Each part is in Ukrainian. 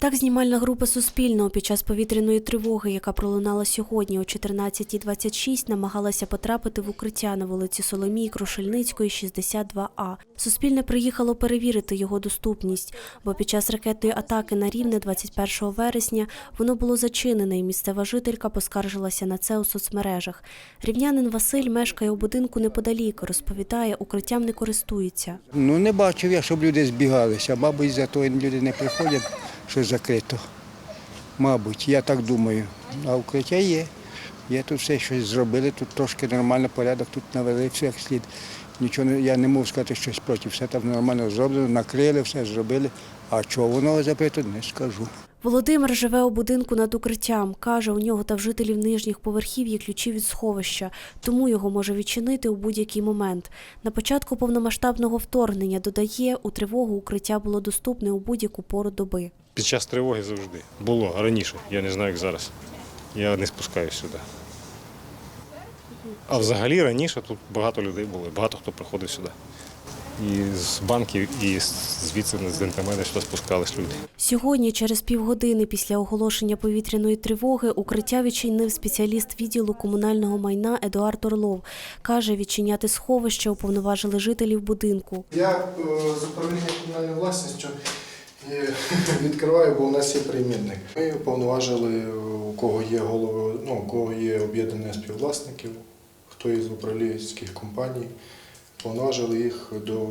Так, знімальна група Суспільного під час повітряної тривоги, яка пролунала сьогодні о 14.26, намагалася потрапити в укриття на вулиці Соломії Крушельницької, 62А. Суспільне приїхало перевірити його доступність, бо під час ракетної атаки на Рівне 21 вересня воно було зачинене, і місцева жителька поскаржилася на це у соцмережах. Рівнянин Василь мешкає у будинку неподалік, розповідає, укриттям не користується. Ну не бачив я, щоб люди збігалися. Мабуть, за того люди не приходять, що закрито. Мабуть, я так думаю. А укриття є. Є тут все щось зробили, тут трошки нормально порядок, тут навели все як слід. Нічого не- я не можу сказати щось проти. Все там нормально зроблено, накрили, все зробили. А чого воно закрито, не скажу. Володимир живе у будинку над укриттям. Каже, у нього та в жителів нижніх поверхів є ключі від сховища, тому його може відчинити у будь-який момент. На початку повномасштабного вторгнення додає, у тривогу укриття було доступне у будь-яку пору доби. Під час тривоги завжди. Було раніше, я не знаю, як зараз. Я не спускаюсь сюди. А взагалі раніше тут багато людей було, багато хто приходив сюди. І з банків, і звідси з Дентамеда сюди спускались люди. Сьогодні, через півгодини після оголошення повітряної тривоги, укриття відчинив спеціаліст відділу комунального майна Едуард Орлов. Каже, відчиняти сховище уповноважили жителів будинку. Я е, з управління комунальною власністю відкриваю, бо у нас є приймірник. Ми повноважили, у кого є голови, ну, у кого є об'єднання співвласників, хто із управлінських компаній, повноважили їх до,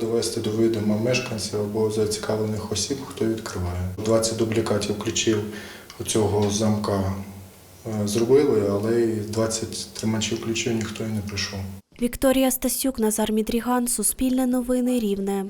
довести до відома мешканців або зацікавлених осіб, хто відкриває. 20 дублікатів ключів оцього замка е, зробили, але і 20 тримачів ключів ніхто і не прийшов. Вікторія Стасюк, Назар Мідріган, Суспільне новини, Рівне.